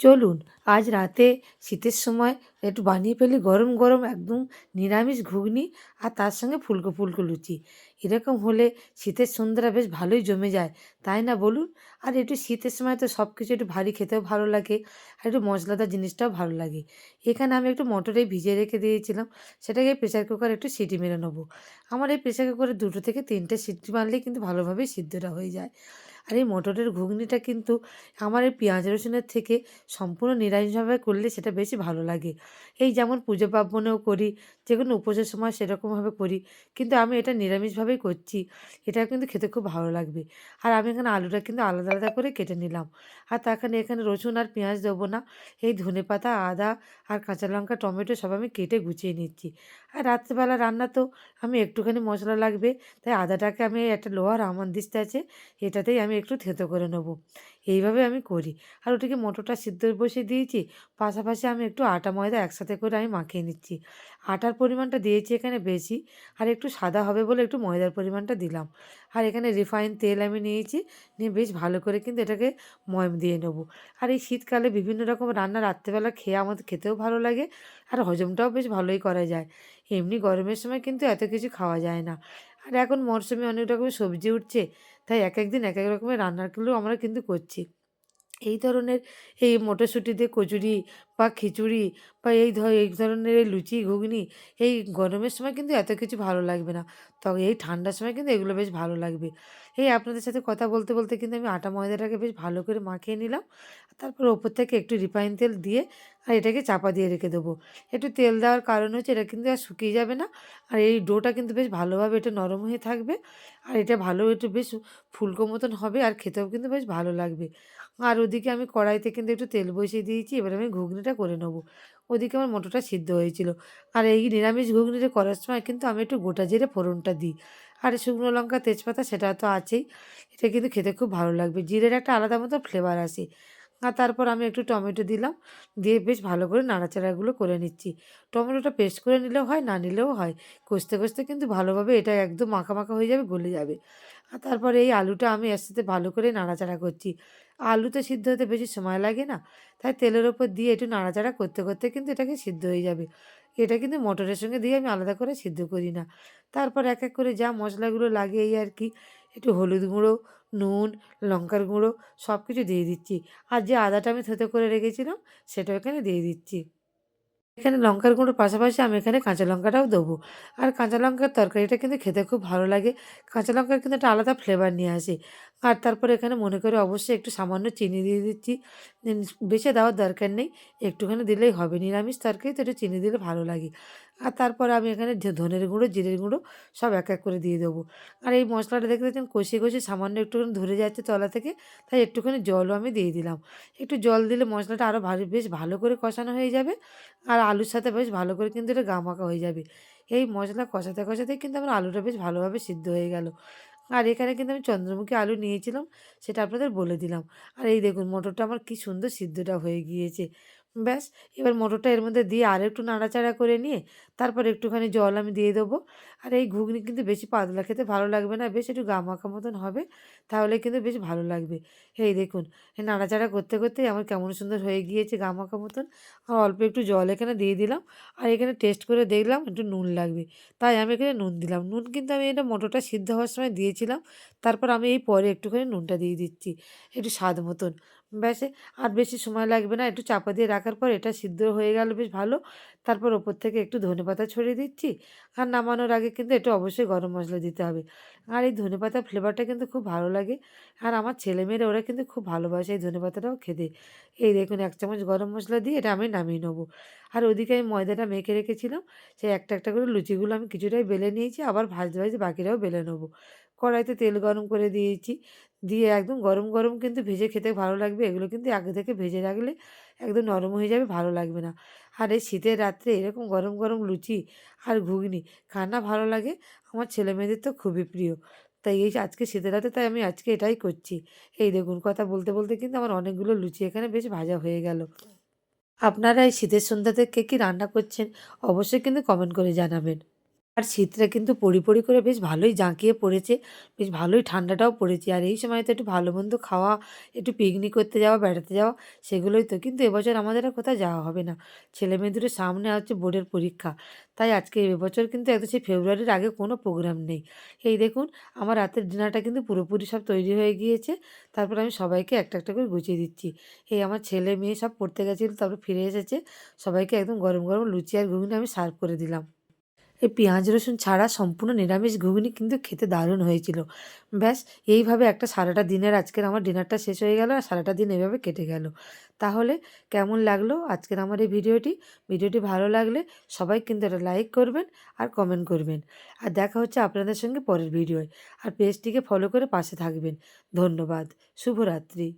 চলুন, আজ রাতে শীতের সময় একটু বানিয়ে ফেলি গরম গরম একদম নিরামিষ ঘুগনি আর তার সঙ্গে ফুলকো ফুলকো লুচি। এরকম হলে শীতের সন্ধ্যাটা বেশ ভালোই জমে যায়, তাই না বলুন? আর একটু শীতের সময় তো সব কিছু একটু ভারী খেতেও ভালো লাগে, আর একটু মশলাদার জিনিসটাও ভালো লাগে। এখানে আমি একটু মটরে ভিজিয়ে রেখে দিয়েছিলাম, সেটাকে প্রেসার কুকারে একটু সিটি মেরে নেব। আমার এই প্রেসার কুকারে দুটো থেকে তিনটে সিটি মারলে কিন্তু ভালোভাবেই সিদ্ধটা হয়ে যায়। আর এই মটরের ঘুগনিটা কিন্তু আমার এই পেঁয়াজ রসুনের থেকে সম্পূর্ণ নিরামিষভাবে করলে সেটা বেশি ভালো লাগে। এই যেমন পুজো পার্বণেও করি যে কোনো উপোসের সময় সেরকমভাবে করি, কিন্তু আমি এটা নিরামিষভাবেই করছি। এটা কিন্তু খেতে খুব ভালো লাগবে। আর আমি এখানে আলুটা কিন্তু আলাদা আলাদা করে কেটে নিলাম। আর তাখানে এখানে রসুন আর পেঁয়াজ দেবো না। এই ধনে পাতা, আদা আর কাঁচা লঙ্কা, টমেটো সব আমি কেটে গুছিয়ে নিচ্ছি। আর রাত্রেবেলা রান্না তো আমি একটুখানি মশলা লাগবে। তাই আদাটাকে আমি একটা লোহার দিস্তে আছে, এটাতেই আমি একটু থেতো করে নেব। এইভাবে আমি করি। আর ওটিকে মোটরটা সিদ্ধ বসিয়ে দিয়েছি, পাশাপাশি আমি একটু আটা, ময়দা একসাথে করে আমি মাখিয়ে নিচ্ছি। আটার পরিমাণটা দিয়েছি এখানে বেশি, আর একটু সাদা হবে বলে একটু ময়দার পরিমাণটা দিলাম। আর এখানে রিফাইন তেল আমি নিয়েছি, নিয়ে বেশ ভালো করে কিন্তু এটাকে ময়ম দিয়ে নেব। আর এই শীতকালে বিভিন্ন রকম রান্না রাত্রেবেলা খেয়ে আমাদের খেতেও ভালো লাগে, আর হজমটাও বেশ ভালোই করা যায়। এমনি গরমের সময় কিন্তু এত কিছু খাওয়া যায় না। আর এখন মরশুমে অনেক রকমের সবজি উঠছে তাই এক একদিন এক এক রকমের রান্নাগুলো আমরা কিন্তু করছি। এই ধরনের এই মটরশুঁটি দিয়ে কচুরি বা খিচুড়ি বা এই ধর এই ধরনের এই লুচি, ঘুগনি এই গরমের সময় কিন্তু এত কিছু ভালো লাগবে না। তবে এই ঠান্ডার সময় কিন্তু এগুলো বেশ ভালো লাগবে। এই আপনাদের সাথে কথা বলতে বলতে কিন্তু আমি আটা ময়দাটাকে বেশ ভালো করে মাখিয়ে নিলাম। তারপর ওপর থেকে একটু রিফাইন তেল দিয়ে আর এটাকে চাপা দিয়ে রেখে দেবো। একটু তেল দেওয়ার কারণ হচ্ছে এটা কিন্তু আর শুকিয়ে যাবে না। আর এই ডোটা কিন্তু বেশ ভালোভাবে এটা নরম হয়ে থাকবে। আর এটা ভালো একটু বেশ ফুলকো মতন হবে আর খেতেও কিন্তু বেশ ভালো লাগবে। আর ওদিকে আমি কড়াইতে কিন্তু একটু তেল বসিয়ে দিয়েছি। এবার আমি ঘুগনিটা করে নেব। ওদিকে আমার মটরটা সিদ্ধ হয়েছিল। আর এই নিরামিষ ঘুগনিটা করার সময় কিন্তু আমি একটু গোটা জিরে ফোড়নটা দিই। আর শুকনো লঙ্কা, তেজপাতা সেটা তো আছেই। এটা কিন্তু খেতে খুব ভালো লাগবে। জিরের একটা আলাদা মতো ফ্লেভার আসে। আর তারপর আমি একটু টমেটো দিলাম। দিয়ে বেশ ভালো করে নাড়াচাড়াগুলো করে নিচ্ছি। টমেটোটা পেস্ট করে নিলেও হয়, না নিলেও হয়। কষতে কষতে কিন্তু ভালোভাবে এটা একদম মাখা মাখা হয়ে যাবে, গলে যাবে। আর তারপরে এই আলুটা আমি এর সাথে ভালো করে নাড়াচাড়া করছি। আলু তো সিদ্ধ হতে বেশি সময় লাগে না, তাই তেলের ওপর দিয়ে একটু নাড়াচাড়া করতে করতে কিন্তু এটাকে সিদ্ধ হয়ে যাবে। এটা কিন্তু মটরের সঙ্গে দিয়ে আমি আলাদা করে সিদ্ধ করি না। তারপর এক এক করে যা মশলাগুলো লাগে এই আর কি, একটু হলুদ গুঁড়ো, নুন, লঙ্কার গুঁড়ো সব কিছু দিয়ে দিচ্ছি। আর যে আদাটা আমি থেতো করে রেখেছিলাম সেটা এখানে দিয়ে দিচ্ছি। এখানে লঙ্কার গুঁড়োর পাশাপাশি আমি এখানে কাঁচা লঙ্কাটাও দেবো। আর কাঁচা লঙ্কার তরকারিটা কিন্তু খেতে খুব ভালো লাগে। কাঁচা লঙ্কার কিন্তু একটা আলাদা ফ্লেভার নিয়ে আসে। আর তারপর এখানে মনে করে অবশ্যই একটু সামান্য চিনি দিয়ে দিচ্ছি। বেছে দেওয়ার দরকার নেই। একটুখানি দিলেই হবে। নিরামিষ তরকারি তো একটু চিনি দিলে ভালো লাগে। আর তারপর আমি এখানে ধনের গুঁড়ো, জিরের গুঁড়ো সব এক এক করে দিয়ে দেবো। আর এই মশলাটা দেখতে দেখছেন কষিয়ে কষিয়ে সামান্য একটুখানি ধরে যাচ্ছে তলা থেকে, তাই একটুখানি জলও আমি দিয়ে দিলাম। একটু জল দিলে মশলাটা আরও ভালো, বেশ ভালো করে কষানো হয়ে যাবে। আর আলুর সাথে বেশ ভালো করে কিন্তু এটা গামাকা হয়ে যাবে। এই মশলা কষাতে কষাতেই কিন্তু আমার আলুটা বেশ ভালোভাবে সিদ্ধ হয়ে গেল। আর এখানে কিন্তু আমি চন্দ্রমুখী আলু নিয়েছিলাম, সেটা আপনাদের বলে দিলাম। আর এই দেখুন, মটরটা আমার কি সুন্দর সিদ্ধটা হয়ে গিয়েছে। ব্যাস, এবার মটরটা এর মধ্যে দিয়ে আর একটু নাড়াচাড়া করে নিয়ে তারপর একটুখানি জল আমি দিয়ে দেবো। আর এই ঘুগনি কিন্তু বেশি পাতলা খেতে ভালো লাগবে না, বেশ একটু গামাখা মতন হবে, তাহলে কিন্তু বেশ ভালো লাগবে। এই দেখুন এই নাড়াচাড়া করতে করতেই আমার কেমন সুন্দর হয়ে গিয়েছে গামাখা মতন। আর অল্প একটু জল এখানে দিয়ে দিলাম, আর এখানে টেস্ট করে দেখলাম একটু নুন লাগবে। তাই আমি এখানে নুন দিলাম। নুন কিন্তু আমি এটা মটরটা সিদ্ধ হওয়ার সময় দিয়েছিলাম, তারপর আমি এই পরে একটুখানি নুনটা দিয়ে দিচ্ছি, একটু স্বাদ মতন। ব্যাস। আর বেশি সময় লাগবে না, একটু চাপা দিয়ে রাখার পর এটা সিদ্ধ হয়ে গেল, বেশ ভালো। তারপর ওপর থেকে একটু ধনেপাতা ছড়িয়ে দিচ্ছি। আর নামানোর আগে কিন্তু একটু অবশ্যই গরম মশলা দিতে হবে। আর এই ধনে ধনেপাতার ফ্লেভারটা কিন্তু খুব ভালো লাগে। আর আমার ছেলেমেয়েরা, ওরা কিন্তু খুব ভালোবাসে এই ধনেপাতাটাও খেতে। এই দেখুন, এক চামচ গরম মশলা দিয়ে এটা আমি নামিয়ে নেব। আর ওদিকে আমি ময়দাটা মেখে রেখেছিলাম। সেই একটা একটা করে লুচিগুলো আমি কিছুটাই বেলে নিয়েছি, আবার ভাজতে ভাজতে বাকিটাও বেলে নেব। কড়াইতে তেল গরম করে দিয়েছি। দিয়ে একদম গরম গরম কিন্তু ভেজে খেতে ভালো লাগবে। এগুলো কিন্তু আগে থেকে ভেজে রাখলে একদম নরম হয়ে যাবে, ভালো লাগবে না। আর এই শীতের রাত্রে এরকম গরম গরম লুচি আর ঘুগনি খানা ভালো লাগে। আমার ছেলে মেয়েদের তো খুবই প্রিয়। তাই এই আজকে শীতের রাতে তাই আমি আজকে এটাই করছি। এই দেখুন, কথা বলতে বলতে কিন্তু আমার অনেকগুলো লুচি এখানে বেশ ভাজা হয়ে গেল। আপনারা এই শীতের সন্ধ্যাতে কে, কী রান্না করছেন অবশ্যই কিন্তু কমেন্ট করে জানাবেন। আর শীতটা কিন্তু পড়ি করে বেশ ভালোই জাঁকিয়ে পড়েছে। বেশ ভালোই ঠান্ডাটাও পড়েছে। আর এই সময় তো একটু ভালো-মন্দ খাওয়া, একটু পিকনিক করতে যাওয়া, বেড়াতে যাওয়া সেগুলোই তো। কিন্তু এবছর আমাদের আর কোথাও যাওয়া হবে না। ছেলে ছেলেমেয়েদেরও সামনে হচ্ছে বোর্ডের পরীক্ষা। তাই আজকে এবছর কিন্তু একদম সেই ফেব্রুয়ারির আগে কোনো প্রোগ্রাম নেই। এই দেখুন আমার রাতের ডিনারটা কিন্তু পুরোপুরি সব তৈরি হয়ে গিয়েছে। তারপর আমি সবাইকে একটা, একটা করে গুছিয়ে দিচ্ছি। এই আমার ছেলে-মেয়ে সব পড়তে গেছিল তারপর ফিরে এসেছে। সবাইকে একদম গরম, গরম লুচি আর ঘুগনি আমি সার্ভ করে দিলাম। এই পেঁয়াজ, রসুন ছাড়া সম্পূর্ণ নিরামিষ ঘুগনি কিন্তু খেতে দারুণ হয়েছিল। ব্যাস, এইভাবে একটা সারাটা দিনের আজকের আমার ডিনারটা শেষ হয়ে গেল আর সারাটা দিন এভাবে কেটে গেল। তাহলে কেমন লাগল আজকের আমার এই ভিডিওটি? ভিডিওটি ভালো লাগলে সবাই কিন্তু এটা লাইক করবেন আর কমেন্ট করবেন। আর দেখা হচ্ছে আপনাদের সঙ্গে পরের ভিডিওয়। আর পেজটিকে ফলো করে পাশে থাকবেন। ধন্যবাদ। শুভরাত্রি।